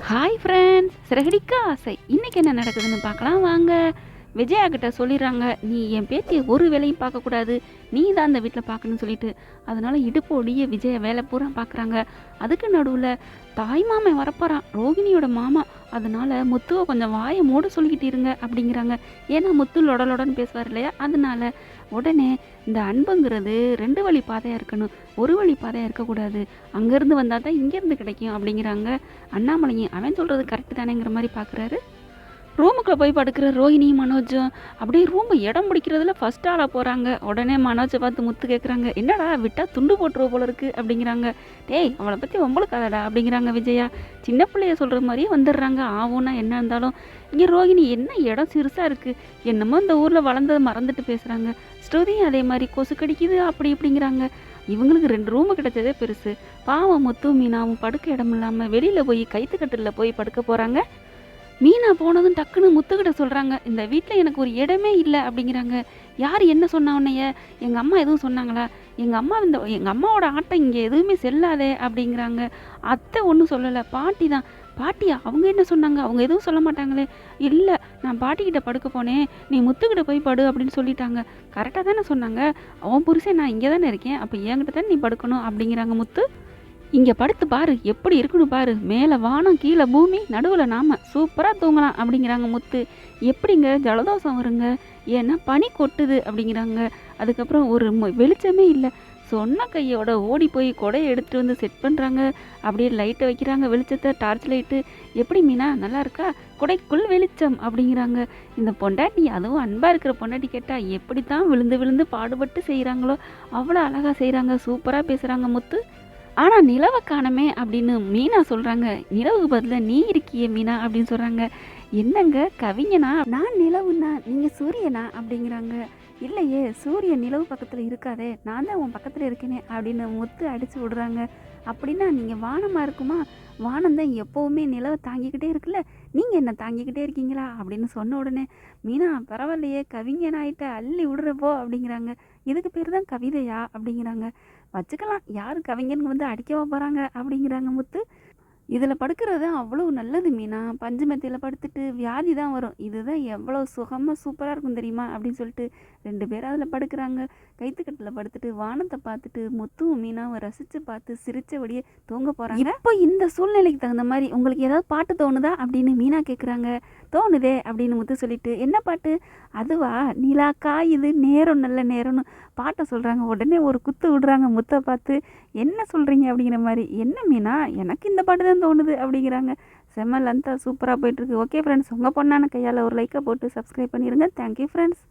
Hi friends Siragadikka ஆசை. இன்னைக்கு என்ன நடக்குதுன்னு பார்க்கலாம். வாங்க. விஜயா கிட்ட சொல்லிடுறாங்க நீ என் பேத்தியை ஒரு வேலையும் பார்க்கக்கூடாது. நீ தான் அந்த வீட்டில் பார்க்கணும்னு சொல்லிட்டு. அதனால இடுப்பு ஒடிய விஜய வேலை பூரா பார்க்குறாங்க. அதுக்கு நடுவில் தாய் மாமன் வரப்போகிறான் ரோகிணியோட மாமா அதனால் முத்துவை கொஞ்சம் வாயை மூட சொல்லிக்கிட்டு இருங்க அப்படிங்கிறாங்க. ஏன்னா முத்து லொடலொடன்னு பேசுவார் இல்லையா? அதனால உடனே இந்த அன்புங்கிறது ரெண்டு வழி பாதையாக இருக்கணும். ஒரு வழி பாதையாக இருக்கக்கூடாது. அங்கேருந்து வந்தால் தான் இங்கேருந்து கிடைக்கும் அப்படிங்கிறாங்க. அண்ணாமலையும் அவன் சொல்கிறது கரெக்டு தானேங்கிற மாதிரி பார்க்குறாரு ரூமுக்குள்ளே போய் படுக்கிற ரோஹிணி மனோஜும் அப்படியே ரூமை இடம் பிடிக்கிறதுல ஃபஸ்ட் ஆளாக போகிறாங்க உடனே மனோஜை பார்த்து முத்து கேட்குறாங்க என்னடா விட்டால் துண்டு போட்டுருவ போல இருக்கு அப்படிங்கிறாங்க. டேய் அவளை பற்றி உங்களுக்கு அதடா அப்படிங்கிறாங்க விஜயா. சின்ன பிள்ளைய சொல்கிற மாதிரியே வந்துடுறாங்க. ஆவோன்னா என்ன இருந்தாலும் இங்கே ரோஹிணி என்ன இடம் சிறுசாக இருக்குது என்னமோ இந்த ஊரில் வளர்ந்ததை மறந்துட்டு பேசுகிறாங்க ஸ்ருதியும் அதே மாதிரி கொசு கடிக்குது அப்படி இப்படிங்கிறாங்க. இவங்களுக்கு ரெண்டு ரூமு கிடைச்சதே பெருசு. பாவம் முத்து மீனாவும் படுக்க இடம் இல்லாமல் வெளியில் போய் கைத்துக்கட்டில் போய் படுக்க போகிறாங்க மீனா போனதும் டக்குன்னு முத்துக்கிட்ட சொல்கிறாங்க இந்த வீட்டில் எனக்கு ஒரு இடமே இல்லை அப்படிங்கிறாங்க. யார் என்ன சொன்னா உன்னைய? எங்கள் அம்மா எதுவும் சொன்னாங்களா? எங்கள் அம்மா இந்த எங்கள் அம்மாவோட ஆட்டம் இங்கே எதுவுமே செல்லாதே அப்படிங்கிறாங்க. அத்தை ஒன்றும் சொல்லலை. பாட்டி தான். பாட்டியா அவங்க என்ன சொன்னாங்க? அவங்க எதுவும் சொல்ல மாட்டாங்களே. இல்லை நான் பாட்டிக்கிட்ட படுக்க போனேன் நீ முத்துக்கிட்ட போய் படு அப்படின்னு சொல்லிட்டாங்க. கரெக்டாக தானே சொன்னாங்க. அவன் புருஷன் நான் இங்கே தானே இருக்கேன். அப்போ என்கிட்ட தானே நீ படுக்கணும்? அப்படிங்கிறாங்க முத்து. இங்கே படுத்து பாரு எப்படி இருக்கணும் பாரு. மேலே வானம் கீழே பூமி நடுவில் நாம். சூப்பராக தூங்கலாம் அப்படிங்கிறாங்க முத்து. எப்படிங்க ஜலதோஷம் வருங்க? ஏன்னா பனி கொட்டுது அப்படிங்கிறாங்க. அதுக்கப்புறம் ஒரு வெளிச்சமே இல்லை. சொன்ன கையோட ஓடி போய் கொடையை எடுத்துகிட்டு வந்து செட் பண்ணுறாங்க அப்படியே லைட்டை வைக்கிறாங்க வெளிச்சத்தை டார்ச் லைட்டு எப்படி மீனா நல்லா இருக்கா? கொடைக்குள் வெளிச்சம் அப்படிங்கிறாங்க. இந்த பொண்டாட்டி அதுவும் அன்பாக இருக்கிற பொண்டாட்டி கேட்டால் எப்படி தான் விழுந்து விழுந்து பாடுபட்டு செய்கிறாங்களோ அவ்வளோ அழகாக செய்கிறாங்க சூப்பராக பேசுகிறாங்க முத்து. ஆனால் நிலவை காணமே அப்படின்னு மீனா சொல்கிறாங்க நிலவுக்கு பதில் நீ இருக்கியே மீனா? அப்படின்னு சொல்கிறாங்க என்னங்க? கவிஞனா? நான் நிலவுண்ணா. நீங்கள் சூரியனா? அப்படிங்கிறாங்க. இல்லையே சூரியன் நிலவு பக்கத்தில் இருக்காதே. நான் தான் உன் பக்கத்தில் இருக்கேனே அப்படின்னு முத்து அடித்து விடுறாங்க. அப்படின்னா நீங்கள் வானமாக இருக்குமா? வானம் தான் எப்போவுமே நிலவை தாங்கிக்கிட்டே இருக்குல்ல. நீங்கள் என்ன தாங்கிக்கிட்டே இருக்கீங்களா? அப்படின்னு சொன்ன உடனே மீனா பரவாயில்லையே. கவிஞனாயிட்ட அள்ளி விடுறப்போ அப்படிங்கிறாங்க. இதுக்கு பேர் தான் கவிதையா? அப்படிங்கிறாங்க. வச்சுக்கலாம். யார் கவிஞனுக்கு வந்து அடிக்கவா போகிறாங்க அப்படிங்கிறாங்க முத்து. இதில் படுக்கிறது அவ்வளோ நல்லது மீனா. பஞ்சு மெத்தையில் படுத்துட்டு வியாதி தான் வரும். இதுதான் எவ்வளோ சுகமாக சூப்பராக இருக்கும் தெரியுமா அப்படின்னு சொல்லிட்டு ரெண்டு பேரும் அதில் படுக்கிறாங்க. கைத்துக்கட்டில் படுத்துட்டு வானத்தை பார்த்துட்டு முத்துவும் மீனாவும் ரசித்து பார்த்து சிரித்தபடியே தூங்க போகிறாங்க இப்போ இந்த சூழ்நிலைக்கு தகுந்த மாதிரி உங்களுக்கு ஏதாவது பாட்டு தோணுதா அப்படின்னு மீனா கேட்குறாங்க தோணுதே அப்படின்னு முத்து சொல்லிட்டு என்ன பாட்டு? அதுவா நிலாக்கா இது நேரம் நல்ல நேரம்னு. பாட்டை சொல்கிறாங்க உடனே ஒரு குத்து விடுறாங்க முத்தை பார்த்து என்ன சொல்கிறீங்க அப்படிங்கிற மாதிரி என்ன மீனா எனக்கு இந்த பாட்டு தான் தோணுது அப்படிங்கிறாங்க. செம்ம லந்தா சூப்பராக போயிட்டுருக்கு. ஓகே ஃப்ரெண்ட்ஸ் உங்கள் பொண்ணான கையால் ஒரு லைக்கை போட்டு சப்ஸ்கிரைப் பண்ணிடுங்க தேங்க்யூ ஃப்ரெண்ட்ஸ்